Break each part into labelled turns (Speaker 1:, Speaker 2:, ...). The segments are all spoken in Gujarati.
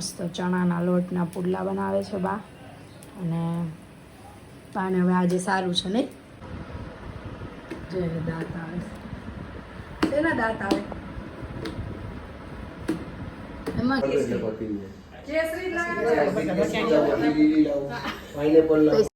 Speaker 1: મસ્ત ચણાના લોટના પુડલા બનાવે છે બા. અને બાને હવે આજે સારું છે નહીં? જોઈને દાંત આવે. શેના દાંત આવે? એમાં જય શ્રી
Speaker 2: પાઇનેપલ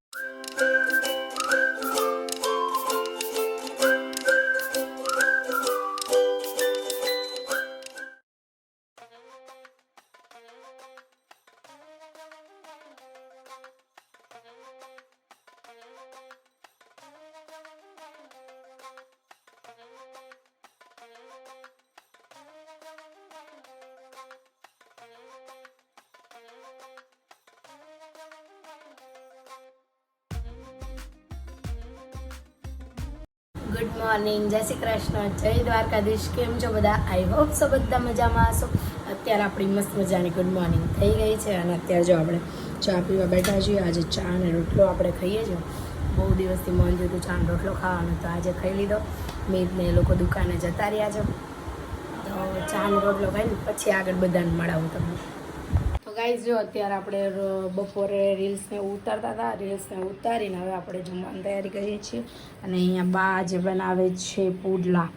Speaker 1: ગુડ મોર્નિંગ, જય શ્રી કૃષ્ણ, જય દ્વારકાધીશ, કેમ છો બધા? આઈ હોપ સો બધા મજામાં હશો. અત્યારે આપણી મસ્ત મજાની ગુડ મોર્નિંગ થઈ ગઈ છે અને અત્યારે જો આપણે ચા પીવા બેઠા છીએ, આજે ચા અને રોટલો આપણે ખાઈએ છીએ. બહુ દિવસથી મન હતું ચા અને રોટલો ખાવાનો, તો આજે ખાઈ લીધો. મીતને એ લોકો દુકાને જતા રહ્યા છે. તો ચા અને રોટલો ખાઈને પછી આગળ બધાને મળાવું તમને. ગાઈઝ જો અત્યારે આપણે બપોરે રીલ્સને ઉતારતા હતા રીલ્સને ઉતારીને હવે આપણે જમવાની તૈયારી કરીએ છીએ. અને અહીંયા બા જે બનાવે છે પુડલા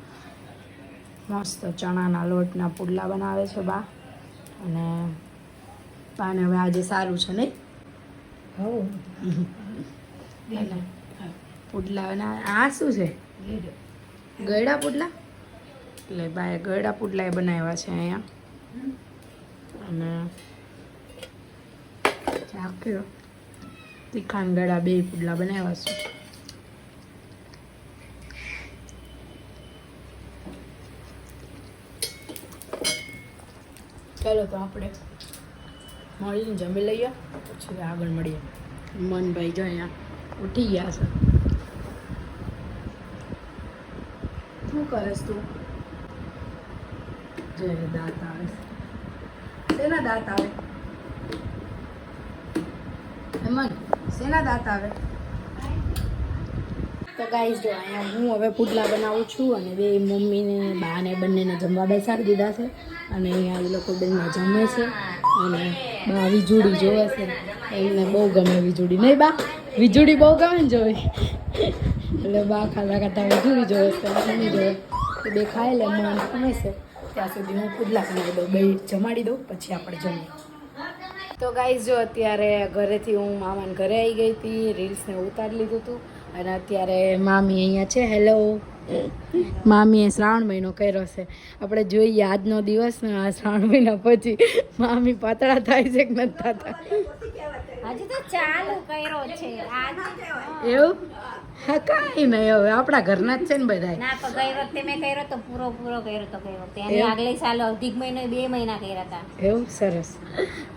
Speaker 1: મસ્ત ચણાના લોટના પુડલા બનાવે છે બા. અને બાને હવે આજે સારું છે નહીં? પુડલા બનાવે આ શું છે? ગયડા. પુડલા? એટલે બાએ ગયડા પુડલા બનાવ્યા છે અહીંયા. અને ચાખ્યો તીખાન ગળા બે પુડલા બનાવ્યા છે ચાલો તો આપણે મળીને જમી લઈએ પછી આગળ મળીએ મનભાઈ જો અહીંયા ઉઠી ગયા છે શું કરેસ તું જય દાંત આવે શેના દાંત આવે હેમંત શેના દાંત આવે? તો ગાઈઝ જો અહીંયા હું હવે પુડલા બનાવું છું અને બે મમ્મીને બાને બંનેને જમવા બેસાડી દીધા છે. અને અહીંયા એ લોકો બંને જમે છે. અને બા વીજળી જોવે છે. એમને બહુ ગમે વીજળી. નહીં બા, વીજળી બહુ ગમે ને જોઈ એટલે બા ખાતા ખાતા વીજળી જોવે છે, મમ્મી જોવે. એ બે ખાઈ લે, મને ગમે છે. ત્યાં સુધી હું પુડલા બનાવી દઉં, બે જમાડી દઉં, પછી આપણે જમીએ. તો ગાઈઝ જો અત્યારે ઘરેથી હું મામાને ઘરે આવી ગઈ હતી રીલ્સને ઉતારી લીધું હતું અને અત્યારે મામી અહીંયા છે હેલો મામીએ શ્રાવણ મહિનો કર્યો છે. આપણે જોઈએ આજનો દિવસ ને આ શ્રાવણ મહિના પછી મામી પાતળા થાય છે કે નથી થતા?
Speaker 3: હજી તો ચાલુ કર્યો છે. આજ
Speaker 1: એવું? હા કાંઈ નહીં હવે આપણા ઘરના જ છે ને બધા
Speaker 3: ના તો ગઈ વખતે મેં કર્યો તો પૂરો પૂરો કર્યો તો ગઈ વખતે. એની
Speaker 1: એમ?
Speaker 3: આગલે સાલ અધિક મહિનો બે મહિના કર્યા હતા.
Speaker 1: એવું? સરસ.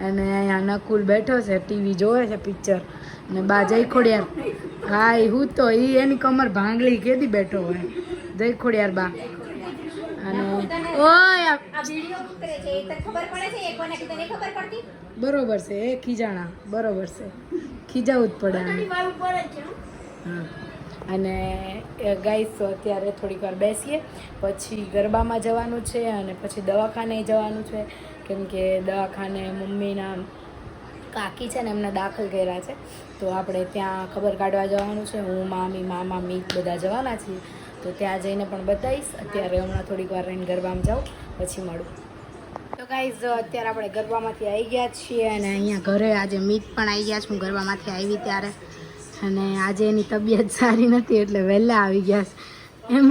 Speaker 1: અને અહીંયા નકુલ બેઠો છે ટીવી જોવે છે પિક્ચર. ને બા જયખોડિયાર. હા એ હું તો એ એની કમર ભાંગલી કેદી બેઠો હોય. જયખોડિયાર બા. અને ઓય આ-
Speaker 3: આ ઉતરે છે એ તને ખબર પડે છે? એક કોને કીધું નહીં ખબર પડતી?
Speaker 1: બરોબર છે એ ખીજાણા. બરોબર છે. ખીજાવું જ પડે. હા. અને ગાઈસ અત્યારે થોડીક વાર બેસીએ. પછી ગરબામાં જવાનું છે અને પછી દવાખાને જવાનું છે. કેમ કે દવાખાને મમ્મીના કાકી છે ને એમને દાખલ કર્યા છે. તો આપણે ત્યાં ખબર કાઢવા જવાનું છે. હું, મામી, મામા, મીત બધા જવાના છીએ. તો ત્યાં જઈને પણ બતાવીશ. અત્યારે હમણાં થોડીક વાર રહીને ગરબામાં જાઉં. પછી મળું. તો ગાઈઝ અત્યારે આપણે ગરબામાંથી આવી ગયા છીએ અને અહીંયા ઘરે આજે મીત પણ આવી ગયા છે. હું ગરબામાંથી આવી ત્યારે. અને આજે એની તબિયત સારી નથી એટલે વહેલા આવી ગયા છે. એમ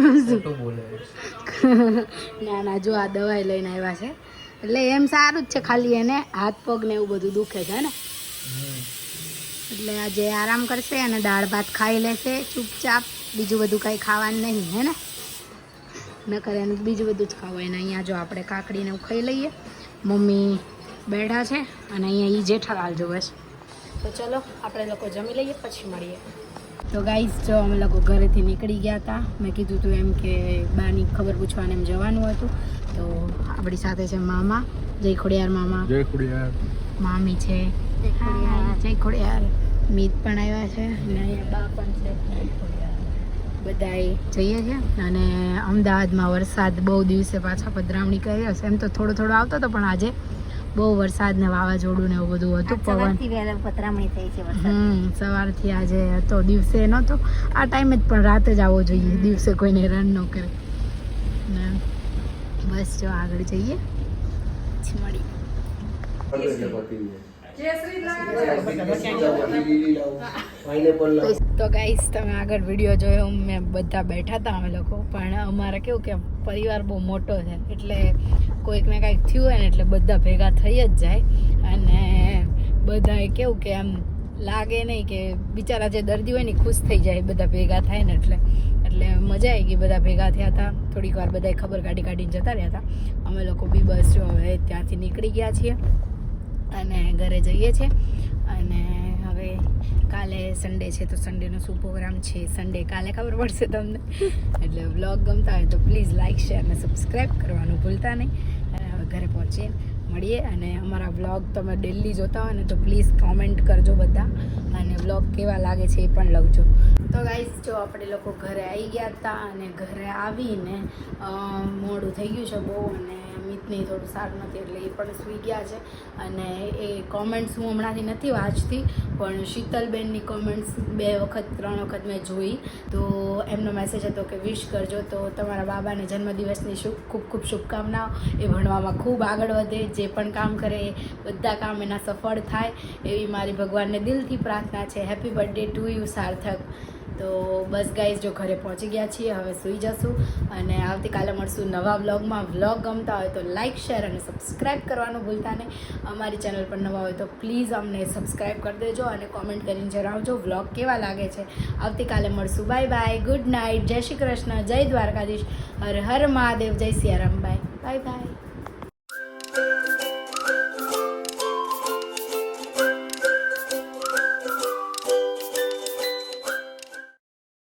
Speaker 1: ના ના જો આ દવાઈ લઈને આવ્યા છે. એટલે એમ સારું જ છે ખાલી એને હાથ પગ ને એવું બધું દુખે છે ને? એટલે આજે આરામ કરશે અને દાળ ભાત ખાઈ લેશે ચૂપચાપ. બીજું બધું કાંઈ ખાવાનું નહીં હે ને? નકર એને બીજું બધું જ ખાવું. એને અહીંયા જો આપણે કાકડીને એવું ખાઈ લઈએ. મમ્મી બેઠા છે અને અહીંયા એ જેઠાલાલ જોવે છે. તો ચલો આપણે લોકો જમી લઈએ પછી મળીએ. તો ગાઈઝ જો અમે લોકો ઘરેથી નીકળી ગયા હતા મેં કીધું હતું એમ કે બાની ખબર પૂછવાને એમ જવાનું હતું. તો આપણી સાથે છે મામા જય ખોડિયાર મામા.
Speaker 2: જય ખોડિયાર.
Speaker 1: મામી છે. હા, જય ખોડિયાર. મીત પણ આવ્યા છે. અને બા પણ છે. બધાય જઈએ છીએ અને અમદાવાદમાં વરસાદ બહુ દિવસે પાછા પધરામણી કરી હશે. એમ તો થોડો થોડો આવતો હતો પણ આજે બહુ વરસાદ ને વાવાઝોડું ને એવું બધું હતું પવન.
Speaker 3: પતરામણી થઈ છે
Speaker 1: હમ સવારથી આજે હતો દિવસે નહોતો. આ ટાઈમે જ પણ રાતે જ આવવો જોઈએ દિવસે કોઈને રન ન કરે. ને બસ જો આગળ જઈએ. પછી મળીએ. તો ગાઈસ તમે આગળ વીડિયો જોયો મેં બધા બેઠા હતા અમે લોકો. પણ અમારે કેવું કે પરિવાર બહુ મોટો છે એટલે કોઈકને કાંઈક થયું હોય ને એટલે બધા ભેગા થઈ જ જાય. અને બધાએ કેવું કે આમ લાગે નહીં કે બિચારા જે દર્દી હોય ને ખુશ થઈ જાય બધા ભેગા થાય ને એટલે. એટલે મજા આવી ગઈ બધા ભેગા થયા હતા. થોડીક વાર બધાએ ખબર કાઢી કાઢીને જતા રહ્યા હતા. અમે લોકો બી બસ હવે ત્યાંથી નીકળી ગયા છીએ. અને ઘરે જઈએ છીએ અને હવે કાલે સન્ડે છે, તો સન્ડેનો શું પ્રોગ્રામ છે? સન્ડે કાલે ખબર પડશે તમને. એટલે વ્લોગ ગમતા હોય તો પ્લીઝ લાઇક શેર અને સબસ્ક્રાઈબ કરવાનું ભૂલતા નહીં. અને હવે ઘરે પહોંચીએ, મળીએ. અને અમારા વ્લોગ તમે ડેલી જોતા હોય ને તો પ્લીઝ કોમેન્ટ કરજો બધા. અને વ્લોગ કેવા લાગે છે એ પણ લખજો. તો ગાઈઝ જો આપણે લોકો ઘરે આવી ગયા હતા અને ઘરે આવીને મોડું થઈ ગયું છે બહુ. અને મિતની થોડું સારું નથી એટલે એ પણ સૂઈ ગયા છે. અને એ કોમેન્ટ્સ હું હમણાંથી નથી વાંચતી, પણ શીતલબેનની કોમેન્ટ્સ બે વખત, ત્રણ વખત મેં જોઈ. તો એમનો મેસેજ હતો કે, વિશ કરજો તો તમારા બાબાને જન્મદિવસની શુભ, ખૂબ ખૂબ શુભકામનાઓ. એ ભણવામાં ખૂબ આગળ વધે, જે પણ કામ કરે એ બધા કામ એના સફળ થાય. એવી મારી ભગવાનને દિલથી પ્રાર્થના છે. Happy birthday to you Sarthak. તો બસ ગાઈઝ જો ઘરે પહોંચી ગયા છીએ, હવે સૂઈ જશું અને આવતીકાલે મળશું નવા વ્લોગમાં વ્લોગ ગમતા હોય તો લાઇક શેર અને સબસ્ક્રાઈબ કરવાનું ભૂલતા નહીં. અમારી ચેનલ પર નવા હોય તો પ્લીઝ અમને સબસ્ક્રાઈબ કરી દેજો અને કોમેન્ટ કરીને જણાવજો વ્લોગ કેવા લાગે છે. આવતીકાલે મળશું. બાય બાય ગુડ નાઇટ જય શ્રી કૃષ્ણ. જય દ્વારકાધીશ. હર હર મહાદેવ. જય સિયારામ. Bye bye bye